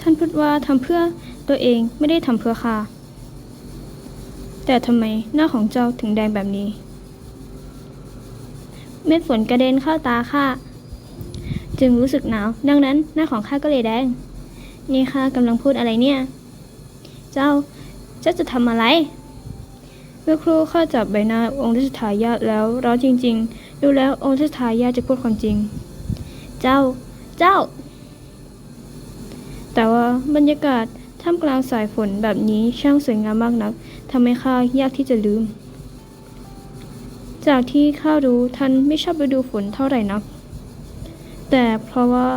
ท่านพูดว่าทำเพื่อตัวเองไม่ได้ทำเพื่อข้าแต่ทำไมหน้าของเจ้าถึงแดงแบบนี้ เม็ดฝนกระเด็นเข้าตาข้าจึงรู้สึกหนาว ดังนั้นหน้าของข้าก็เลยแดง นี่ข้ากำลังพูดอะไรเนี่ย เจ้า เจ้าจะทำอะไร เมื่อครู่ข้าจับใบหน้าองค์รัชทายาทแล้วร้อนจริง ๆ ดูแล้วองค์รัชทายาทจะพูดความจริง เจ้า เจ้า แต่ว่าบรรยากาศท่ามกลางสายฝนแบบนี้ช่างสวยงามมากนักทำให้ข้ายากที่จะลืม จากที่ข้ารู้ท่านไม่ชอบฤดูฝนเท่าไหร่นัก แต่เพราะว่า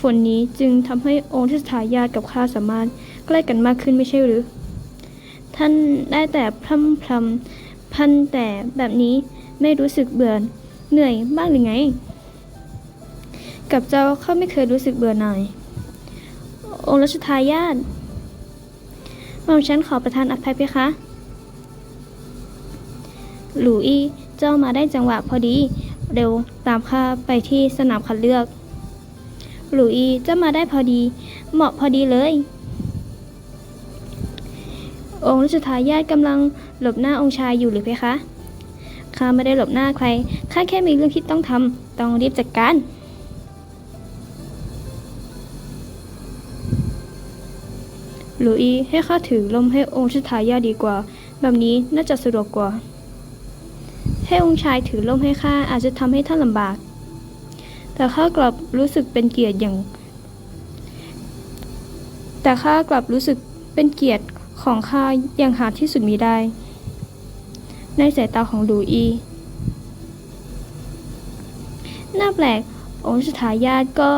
ฝนนี้จึงทำให้องค์รัชทายาทกับข้าสามารถใกล้กันมากขึ้นไม่ใช่หรือ ท่านได้แต่พร่ำพรำพันแต่แบบนี้ไม่รู้สึกเบื่อเหนื่อยบ้างหรือไง กับเจ้าข้าไม่เคยรู้สึกเบื่อหน่าย องค์รัชทายาทหม่อมฉันขอประทานอภัยเพคะ หลูอี้เจ้ามาได้จังหวะพอดี เร็วตามข้าไปที่สนามคัดเลือก หลูอี้เจ้ามาได้พอดี เหมาะพอดีเลย องค์รัชทายาทกำลังหลบหน้าองค์ชายอยู่หรือเพคะ ข้าไม่ได้หลบหน้าใคร ข้าแค่มีเรื่องที่ต้องทำ ต้องรีบจัดการ หลุยให้ข้าถือลมให้องค์ชทายาดีกว่า แบบนี้น่าจะสะดวกกว่า ให้องค์ชายถือลมให้ข้าอาจจะทำให้ท่านลำบาก แต่ข้ากลับรู้สึกเป็นเกียรติอย่าง แต่ข้ากลับรู้สึกเป็นเกียรติของข้าอย่างหาที่สุดมีได้ ในสายตาของหลูอีน่าแปลกองค์ชทายาทก็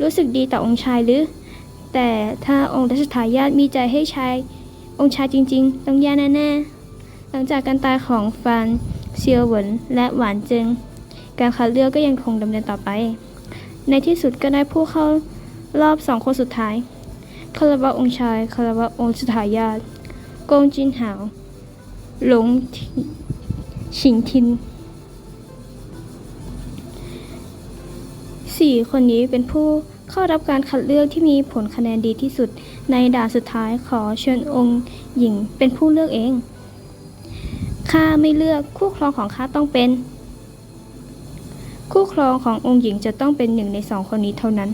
รู้สึกดีต่อองค์ชายหรือ แต่ถ้าองค์รัชทายาทมีใจให้ชายองค์ชายจริง ๆ ต้องแย่แน่ๆหลังจากการตายของฟานเซียวหวนและหวานเจิงการคัดเลือกก็ยังคงดำเนินต่อไป ในที่สุดก็ได้ผู้เข้ารอบสองคนสุดท้ายคารวะองค์ชายคารวะองค์ชทายาทกงจินหาว หลงฉิงทิน สี่คนนี้เป็นผู้ เข้ารับการคัดเลือกที่มีผลคะแนนดีที่สุด ในด่านสุดท้ายขอเชิญองค์หญิงเป็นผู้เลือกเอง ข้าไม่เลือกคู่ครองของข้าต้องเป็น คู่ครองขององค์หญิงจะต้องเป็นหนึ่งในสองคนนี้เท่านั้น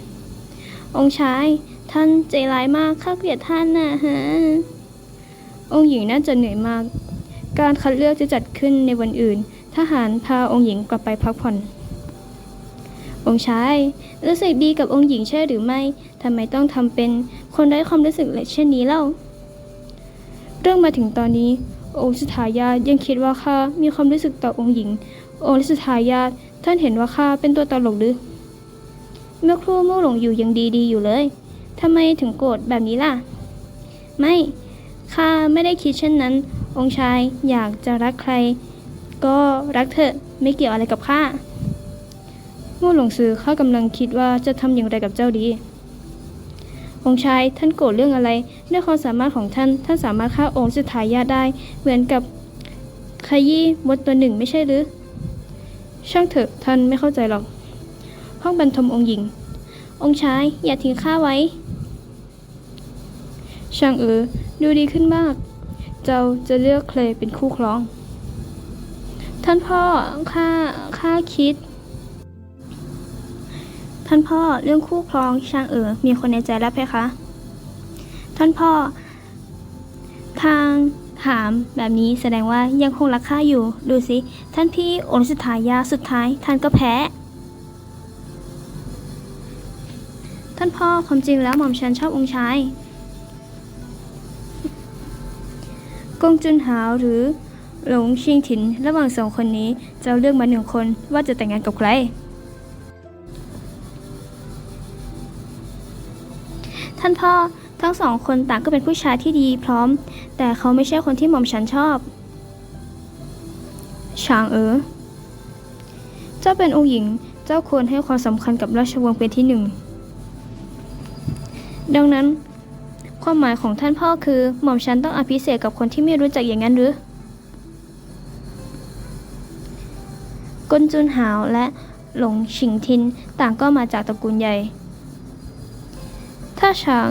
องค์ชายท่านใจร้ายมากข้าเกลียดท่านนะฮะ องค์หญิงน่าจะเหนื่อยมาก การคัดเลือกจะจัดขึ้นในวันอื่น ทหารพาองค์หญิงกลับไปพักผ่อน องค์ชายรู้สึกดีกับองค์หญิงใช่หรือไม่ทำไมต้องทำเป็นคนไร้ความรู้สึกเช่นนี้เล่า เรื่องมาถึงตอนนี้ องค์สุทายาทยังคิดว่าข้ามีความรู้สึกต่อองค์หญิง องค์สุทายาทท่านเห็นว่าข้าเป็นตัวตลกหรือเมื่อครู่มู่หลงอยู่ยังดีๆอยู่เลยทำไมถึงโกรธแบบนี้ล่ะ ไม่ข้าไม่ได้คิดเช่นนั้น องค์ชายอยากจะรักใคร ก็รักเถอะไม่เกี่ยวอะไรกับข้า มู่หลงซือข้ากำลังคิดว่าจะทำอย่างไรกับเจ้าดี องค์ชายท่านโกรธเรื่องอะไรด้วยความสามารถของท่าน ท่านสามารถฆ่าองค์สุดทายาได้ เหมือนกับขยี้มดตัวหนึ่งไม่ใช่หรือ ช่างเถอะท่านไม่เข้าใจหรอก ห้องบรรทมองค์หญิง องค์ชายอย่าทิ้งข้าไว้ ช่างเออดูดีขึ้นมาก เจ้าจะเลือกใครเป็นคู่ครอง ท่านพ่อข้าข้าคิด ท่านพ่อเรื่องคู่ครองช่างเอ๋อมีคนในใจแล้วเพคะ ท่านพ่อ ทางถามแบบนี้แสดงว่ายังคงรักข้าอยู่ ดูสิ ท่านพี่องค์สุดท้ายยาสุดท้าย ท่านก็แพ้ ท่านพ่อความจริงแล้วหม่อมฉันชอบองค์ชายกงจุนหาวหรือหลงชิงถินระหว่างสองคนนี้จ้าเลือกมาหนึ่งคนว่าจะแต่งงานกับใคร ท่านพ่อทั้งสองคนต่างก็เป็นผู้ชายที่ดีพร้อม แต่เขาไม่ใช่คนที่หม่อมฉันชอบชางเอ๋อเจ้าเป็นองค์หญิงเจ้าควรให้ความสำคัญกับราชวงศ์เป็นที่หนึ่ง ดังนั้น ความหมายของท่านพ่อคือหม่อมฉันต้องอภิเษกกับคนที่ไม่รู้จักอย่างนั้นหรือ กนจุนหาวและหลงฉิงทินต่างก็มาจากตระกูลใหญ่ ถ้าฉาง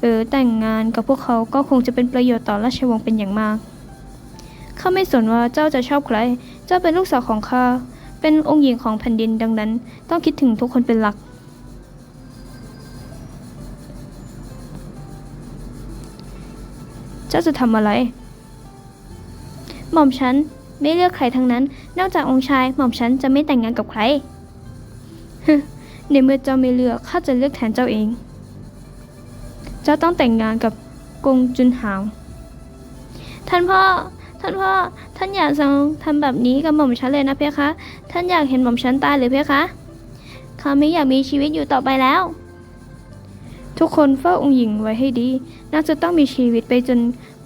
เออแต่งงานกับพวกเขาก็คงจะเป็นประโยชน์ต่อราชวงศ์เป็นอย่างมากข้าไม่สนว่าเจ้าจะชอบใคร เจ้าเป็นลูกสาวของข้า เป็นองค์หญิงของแผ่นดินดังนั้น ต้องคิดถึงทุกคนเป็นหลัก เจ้าจะทำอะไร หม่อมฉันไม่เลือกใครทั้งนั้น นอกจากองค์ชาย หม่อมฉันจะไม่แต่งงานกับใครฮึในเมื่อเจ้าไม่เลือกข้าจะเลือกแทนเจ้าเอง เจ้าต้องแต่งงานกับกงจุนหาว ท่านพ่อ ท่านพ่อ ท่านอย่าทรงทำแบบนี้กับหม่อมฉันเลยนะเพคะ ท่านอยากเห็นหม่อมฉันตายหรือเพคะข้าไม่อยากมีชีวิตอยู่ต่อไปแล้ว ทุกคนเฝ้าองค์หญิงไว้ให้ดี น่าจะต้องมีชีวิตไปจน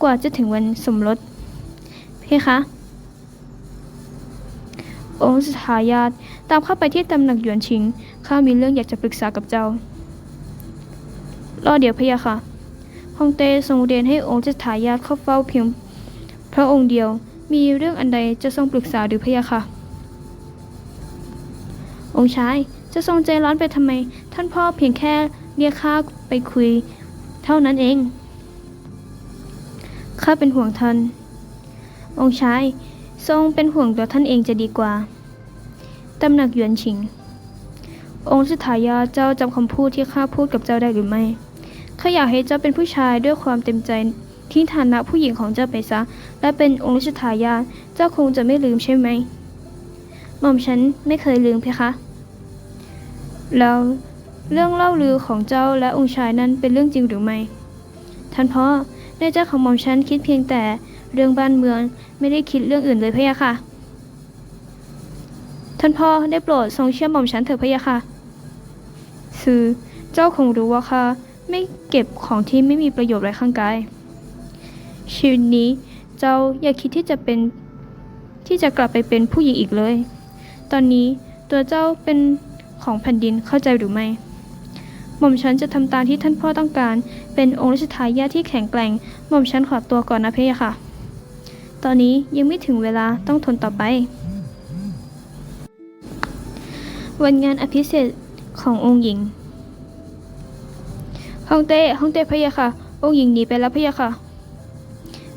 กว่าจะถึงวันสมรส เพคะ องค์สถายาตตามเข้าไปที่ตำหนักหยวนชิง ข้ามีเรื่องอยากจะปรึกษากับเจ้า รอเดี๋ยวพะยะค่ะฮองเต้ทรงเรียนให้องค์สถายาเข้าเฝ้าเพียงพระองค์เดียว มีเรื่องอันใดจะทรงปรึกษาหรือพะยะค่ะ องค์ชายจะทรงใจร้อนไปทำไม ท่านพ่อเพียงแค่เรียกข้าไปคุย เท่านั้นเอง ข้าเป็นห่วงท่าน องค์ชายทรงเป็นห่วงตัวท่านเองจะดีกว่า ตำหนักหยวนชิง องค์สุทายาเจ้าจำคำพูดที่ข้าพูดกับเจ้าได้หรือไม่ ข้าอยากให้เจ้าเป็นผู้ชายด้วยความเต็มใจทิ้งฐานะผู้หญิงของเจ้าไปซะ และเป็นองค์รัชทายาทเจ้าคงจะไม่ลืมใช่ไหมหม่อมฉันไม่เคยลืมเพคะ แล้วเรื่องเล่าลือของเจ้าและองค์ชายนั้นเป็นเรื่องจริงหรือไม่ ท่านพ่อในใจของหม่อมฉันคิดเพียงแต่เรื่องบ้านเมืองไม่ได้คิดเรื่องอื่นเลยพะยะค่ะ ท่านพ่อได้โปรดทรงเชื่อหม่อมฉันเถิดพะยะค่ะ คือเจ้าคงรู้ว่าข้า ไม่เก็บของที่ไม่มีประโยชน์ไว้ข้างกาย ชีวิตนี้เจ้าอย่าคิดที่จะเป็นที่จะกลับไปเป็นผู้หญิงอีกเลย ตอนนี้ตัวเจ้าเป็นของแผ่นดินเข้าใจหรือไม่ หม่อมฉันจะทำตามที่ท่านพ่อต้องการ เป็นองค์รัชทายาทที่แข็งแกร่ง หม่อมฉันขอตัวก่อนนะเพยค่ะ ตอนนี้ยังไม่ถึงเวลาต้องทนต่อไป วันงานอภิเษกขององค์หญิง ฮ่องเต้ฮ่องเต้พะยะค่ะ องค์หญิงหนีไปแล้วพะยะค่ะ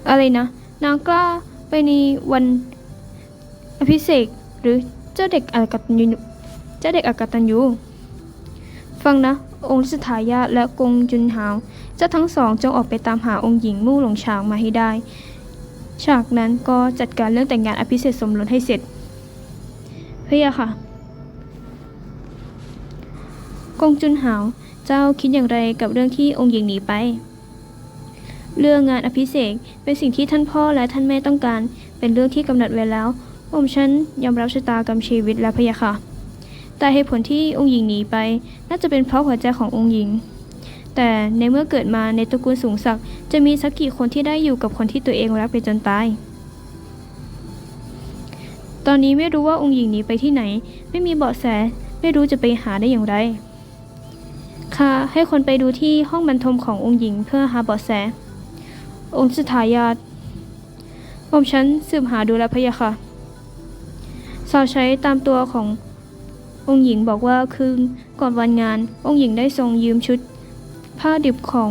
อะไรนะ นางกล้าไปในวันอภิเษกหรือเจ้าเด็กอากตัญญูเจ้าเด็กอากตัญญูฟังนะ องค์สถายาและกงจุนหาว เจ้าทั้งสองจงออกไปตามหาองค์หญิงมู่หลงช้างมาให้ได้ ฉากนั้นก็จัดการเรื่องแต่งงานอภิเษกสมรสให้เสร็จพะยะค่ะ กงจุนหาว เจ้าคิดอย่างไรกับเรื่องที่องค์หญิงหนีไป เรื่องงานอภิเษกเป็นสิ่งที่ท่านพ่อและท่านแม่ต้องการ เป็นเรื่องที่กำหนดไว้แล้วผมฉันยอมรับชะตากรรมชีวิตและพยะค่ะแต่เหตุผลที่องค์หญิงหนีไป น่าจะเป็นเพราะหัวใจขององค์หญิง แต่ในเมื่อเกิดมาในตระกูลสูงศักดิ์จะมีสักกี่คนที่ได้อยู่กับคนที่ตัวเองรักไปจนตายตอนนี้ไม่รู้ว่าองค์หญิงหนีไปที่ไหน ไม่มีเบาะแส ไม่รู้จะไปหาได้อย่างไร ข้าให้คนไปดูที่ห้องบรรทมขององค์หญิงเพื่อหาเบาะแส องค์สุทายาทผมฉันสืบหาดูแลพะยะค่ะสาวใช้ตามตัวขององค์หญิงบอกว่าคืนก่อนวันงาน องค์หญิงได้ทรงยืมชุด ผ้าดิบของ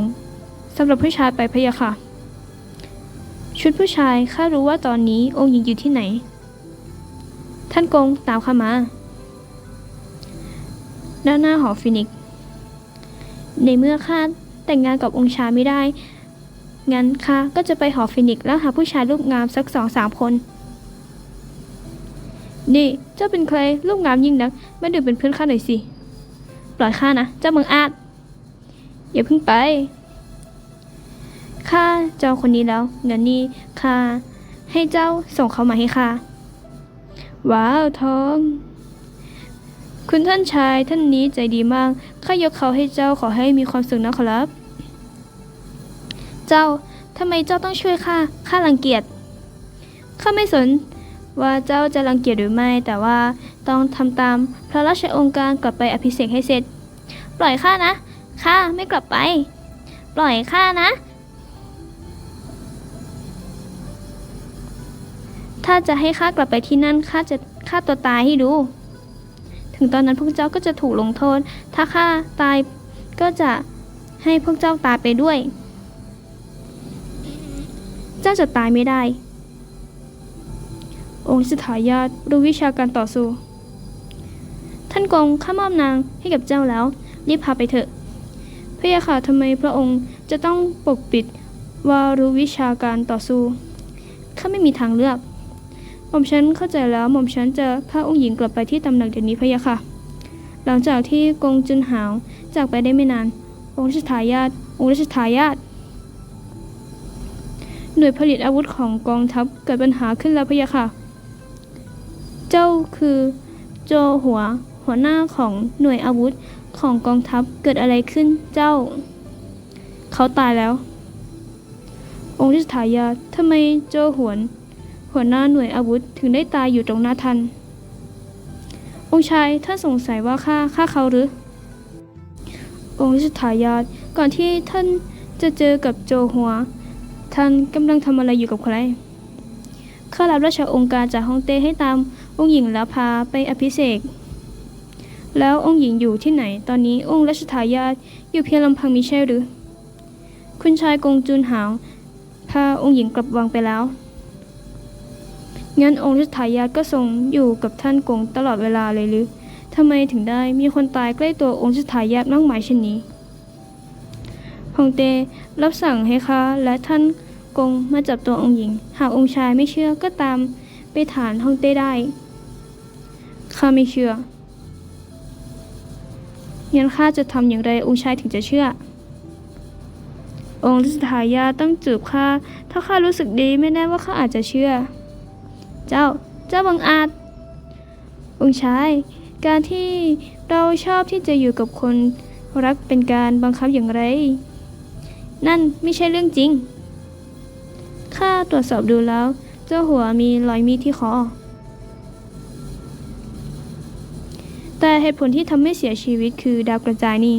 สำหรับผู้ชายไปพะยะค่ะ ชุดผู้ชายข้ารู้ว่าตอนนี้องค์หญิงอยู่ที่ไหน ท่านกงตามข้ามาด้านหน้าหอฟินิกซ์ ในเมื่อข้าแต่งงานกับองค์ชาไม่ได้ งั้นข้าก็จะไปหอฟินิกแล้วหาผู้ชายรูปงามสักสองสามคน นี่เจ้าเป็นใครรูปงามยิ่งนัก มาดื่มเป็นเพื่อนข้าหน่อยสิ ปล่อยข้านะ เจ้าเมืองอาจอย่าเพิ่งไป ข้าเจองคนนี้แล้วงั้นนี่ข้าให้เจ้าส่งเขามาให้ข้าว้าวทอง คุณท่านชายท่านนี้ใจดีมาก ข้ายกเขาให้เจ้าขอให้มีความสุขนะขอรับ เจ้าทำไมเจ้าต้องช่วยข้า ข้ารังเกียจ ข้าไม่สนว่าเจ้าจะรังเกียจหรือไม่ แต่ว่าต้องทำตามพระราชองค์การกลับไปอภิเษกให้เสร็จ ปล่อยข้านะ ข้าไม่กลับไป ปล่อยข้านะ ถ้าจะให้ข้ากลับไปที่นั่น ข้าจะฆ่าตัวตายให้ดู ถึงตอนนั้นพวกเจ้าก็จะถูกลงโทษ ถ้าข้าตายก็จะให้พวกเจ้าตายไปด้วย เจ้าจะตายไม่ได้ องค์สถายาตรู้วิชาการต่อสู้ ท่านกงข้ามอบนางให้กับเจ้าแล้ว รีบพาไปเถอะพระยาค่ะทำไมพระองค์จะต้องปกปิดว่ารู้วิชาการต่อสู้ข้าไม่มีทางเลือก หม่อมฉันเข้าใจแล้วหม่อมฉันจะพาองค์หญิงกลับไปที่ตำหนักเดี๋ยวนี้พะยะค่ะ หลังจากที่กงจุนหาวจากไปได้ไม่นาน องค์รัชทายาทองค์รัชทายาทหน่วยผลิตอาวุธของกองทัพเกิดปัญหาขึ้นแล้วพะยะค่ะ เจ้าคือโจหัวหัวหน้าของหน่วยอาวุธของกองทัพเกิดอะไรขึ้นเจ้า เขาตายแล้ว องค์รัชทายาททำไมโจหวน หัวหน้าหน่วยอาวุธถึงได้ตายอยู่ตรงหน้าท่าน องค์ชายท่านสงสัยว่าข้าฆ่าเขาหรือ องค์รัชทายาทก่อนที่ท่านจะเจอกับโจหัว ท่านกำลังทำอะไรอยู่กับใคร ข้ารับราชองค์การจากฮ่องเต้ให้ตามองค์หญิงแล้วพาไปอภิเษกแล้วองค์หญิงอยู่ที่ไหน ตอนนี้องค์รัชทายาทอยู่เพียงลำพังมิใช่หรือ คุณชายกงจุนหาวพาองค์หญิงกลับวังไปแล้ว งั้นองค์รัชทายาก็ทรงอยู่กับท่านกงตลอดเวลาเลยหรือทำไมถึงได้มีคนตายใกล้ตัวองค์รัชทายาทมากมายเช่นนี้ฮองเต้รับสั่งให้ข้าและท่านกงมาจับตัวองค์หญิง หากองค์ชายไม่เชื่อก็ตามไปฐานฮองเต้ได้ข้าไม่เชื่องั้นข้าจะทำอย่างไรองค์ชายถึงจะเชื่อ องค์รัชทายาต้องจูบข้าถ้าข้ารู้สึกดีไม่แน่ว่าข้าอาจจะเชื่อ เจ้า เจ้าบังอาจ องค์ชาย การที่เราชอบที่จะอยู่กับคนรักเป็นการบังคับอย่างไร นั่นไม่ใช่เรื่องจริง ข้าตรวจสอบดูแล้ว เจ้าหัวมีรอยมีดที่คอ แต่เหตุผลที่ทำให้เสียชีวิตคือดาวกระจายนี่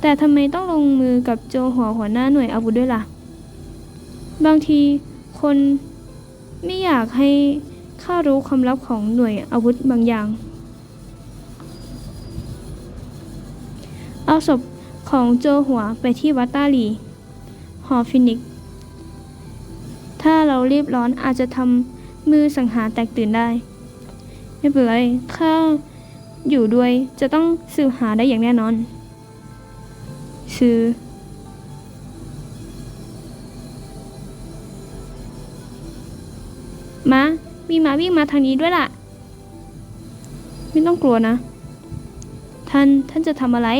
แต่ทำไมต้องลงมือกับโจหัวหัวหน้าหน่วยอาวุธด้วยล่ะ บางทีคน ไม่อยากให้ข้ารู้ความลับของหน่วยอาวุธบางอย่าง เอาศพของโจหัวไปที่วัดต้าหลี หอฟินิก ถ้าเรารีบร้อนอาจจะทำมือสังหารแตกตื่นได้ ไม่เป็นไร ข้าอยู่ด้วยจะต้องสืบหาได้อย่างแน่นอน ซื้อ มามีหมาวิ่งมาทางนี้ด้วยล่ะ ไม่ต้องกลัวนะ ท่านท่านจะทำอะไร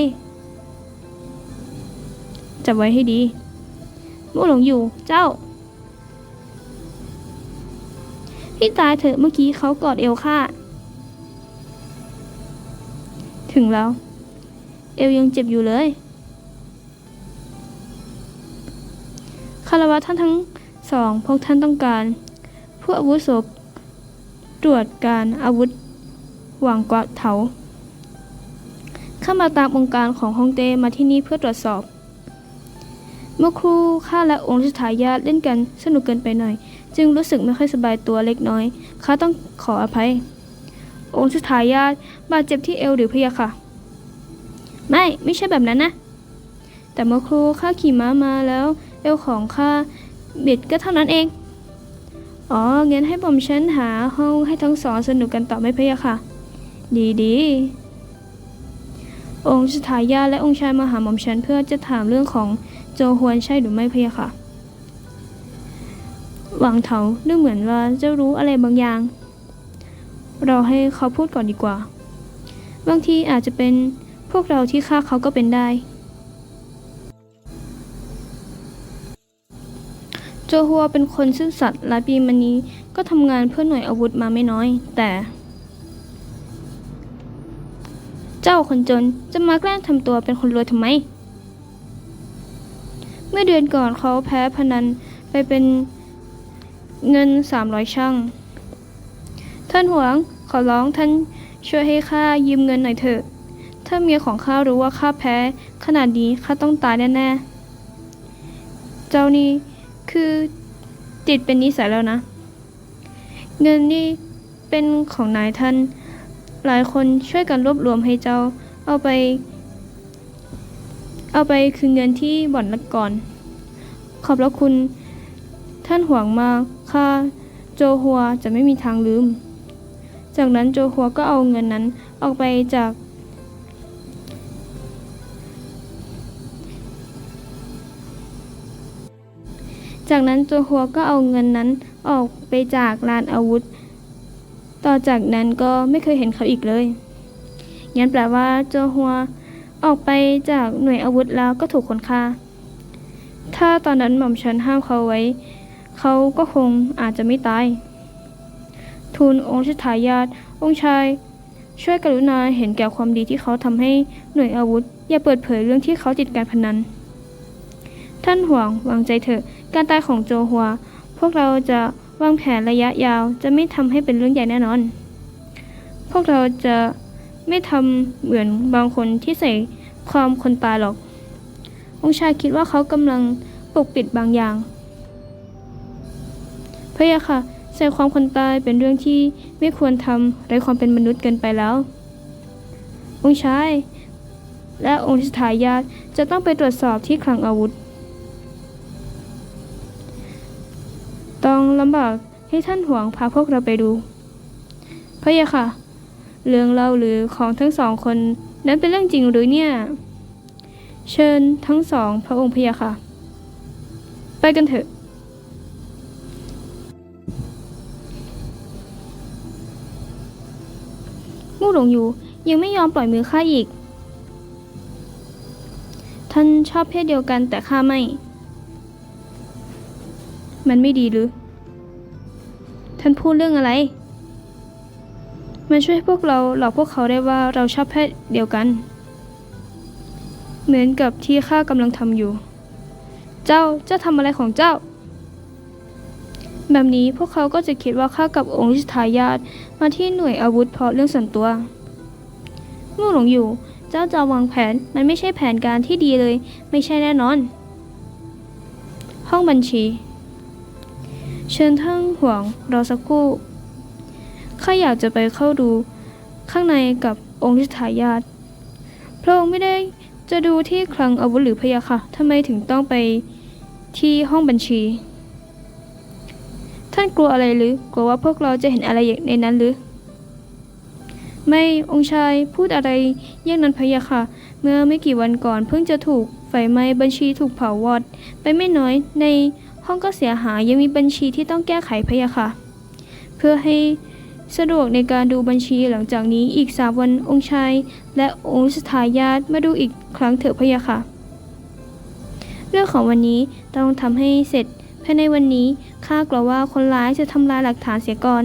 จับไว้ให้ดีมู่หลงอยู่เจ้าพี่ตายเถอะเมื่อกี้เขากอดเอวข้าถึงแล้ว เอวยังเจ็บอยู่เลยคารวะท่านทั้งสองพวกท่านต้องการ ผู้อาวุโสตรวจการอาวุธหว่างกวาดเถาเข้ามาตามองค์การของฮองเต้มาที่นี่เพื่อตรวจสอบ เมื่อครู่ข้าและองค์รัชทายาเล่นกันสนุกเกินไปหน่อย จึงรู้สึกไม่ค่อยสบายตัวเล็กน้อยข้าต้องขออภัย องค์รัชทายาบาดเจ็บที่เอวหรือพยะค่ะ ไม่ไม่ใช่แบบนั้นนะ แต่เมื่อครู่ข้าขี่ม้ามาแล้ว เอวของข้าบิดก็เท่านั้นเอง อ๋องั้นให้ผมฉันหาห้องให้ทั้งสองสนุกกันต่อไม่พะยะค่ะ ดีดีองค์ชายาและองค์ชายมาหาหม่อมฉันเพื่อจะถามเรื่องของโจฮวนใช่หรือไม่พะยะค่ะ หวังเถาดูเหมือนว่าจะรู้อะไรบางอย่าง เราให้เขาพูดก่อนดีกว่า บางทีอาจจะเป็นพวกเราที่ฆ่าเขาก็เป็นได้ โจฮัวเป็นคนซื่อสัตย์หลายปีมานี้ก็ทำงานเพื่อหน่วยอาวุธมาไม่น้อย แต่ เจ้าคนจนจะมาแกล้งทำตัวเป็นคนรวยทำไม เมื่อเดือนก่อนเขาแพ้พนันไปเป็นเงินสามร้อยช่างท่านหวงขอร้องท่านช่วยให้ข้ายืมเงินหน่อยเถอะ ถ้าเมียของข้ารู้ว่าข้าแพ้ ขนาดนี้ข้าต้องตายแน่ๆ เจ้านี่ คือติดเป็นนิสัยแล้วนะ เงินนี่เป็นของนายท่าน หลายคนช่วยกันรวบรวมให้เจ้า เอาไป เอาไปคืนเงินที่บ่อนละก่อน ขอบพระคุณ ท่านห่วงมากข้าโจฮัวจะไม่มีทางลืม จากนั้นโจฮัวก็เอาเงินนั้นออกไปจาก จากนั้นโจฮัวก็เอาเงินนั้นออกไปจากลานอาวุธ ต่อจากนั้นก็ไม่เคยเห็นเขาอีกเลย งั้นแปลว่าโจฮัวออกไปจากหน่วยอาวุธแล้วก็ถูกคนฆ่า ถ้าตอนนั้นหม่อมฉันห้ามเขาไว้ เขาก็คงอาจจะไม่ตาย ทูลองค์ชทายาทองค์ชาย ช่วยกรุณาเห็นแก่ความดีที่เขาทำให้หน่วยอาวุธ อย่าเปิดเผยเรื่องที่เขาติดการพนัน ท่านห่วงวางใจเถอะ การตายของโจฮัว พวกเราจะวางแผนระยะยาวจะไม่ทำให้เป็นเรื่องใหญ่แน่นอน พวกเราจะไม่ทำเหมือนบางคนที่ใส่ความคนตายหรอก องชายคิดว่าเขากำลังปกปิดบางอย่าง พระยะค่ะ ใส่ความคนตายเป็นเรื่องที่ไม่ควรทำไรความเป็นมนุษย์เกินไปแล้ว องชาย และองค์ทายาทจะต้องไปตรวจสอบที่คลังอาวุธ ลำบากให้ท่านห่วงพาพวกเราไปดู พระยะค่ะ เรื่องเล่าหรือของทั้งสองคนนั้นเป็นเรื่องจริงหรือเนี่ย เชิญทั้งสองพระองค์พระยะค่ะ ไปกันเถอะ มู่หลงอยู่ยังไม่ยอมปล่อยมือข้าอีก ท่านชอบเพศเดียวกันแต่ข้าไม่ มันไม่ดีหรือ ท่านพูดเรื่องอะไร มันช่วยพวกเราหลอกพวกเขาได้ว่าเราชอบเพศเดียวกัน เหมือนกับที่ข้ากำลังทำอยู่ เจ้าเจ้าทำอะไรของเจ้า แบบนี้พวกเขาก็จะคิดว่าข้ากับองค์ริทายาทมาที่หน่วยอาวุธเพราะเรื่องส่วนตัวมู่หลงอยู่ เจ้าจะวางแผนมันไม่ใช่แผนการที่ดีเลย ไม่ใช่แน่นอน ห้องบัญชี เชิญท่านห่วงรอสักครู่ข้าอยากจะไปเข้าดู ข้างในกับองค์ทิทายาทพระองค์ไม่ได้จะดูที่คลังอาวุธหรือพยาค่ะทำไมถึงต้องไปที่ห้องบัญชี ท่านกลัวอะไรหรือกลัวว่าพวกเราจะเห็นอะไรในนั้นหรือ ไม่องค์ชายพูดอะไรเยี่ยงนั้นพยาค่ะ เมื่อไม่กี่วันก่อนเพิ่งจะถูกไฟไหม้บัญชีถูกเผาวอด ไปไม่น้อยใน ห้องก็เสียหายยังมีบัญชีที่ต้องแก้ไขพยาค่ะ เพื่อให้สะดวกในการดูบัญชีหลังจากนี้อีกสามวันองค์ชาย และองค์สถายาตมาดูอีกครั้งเถอะพยาค่ะ เรื่องของวันนี้ต้องทำให้เสร็จภายในวันนี้ข้ากลัวว่าคนร้ายจะทำลายหลักฐานเสียก่อน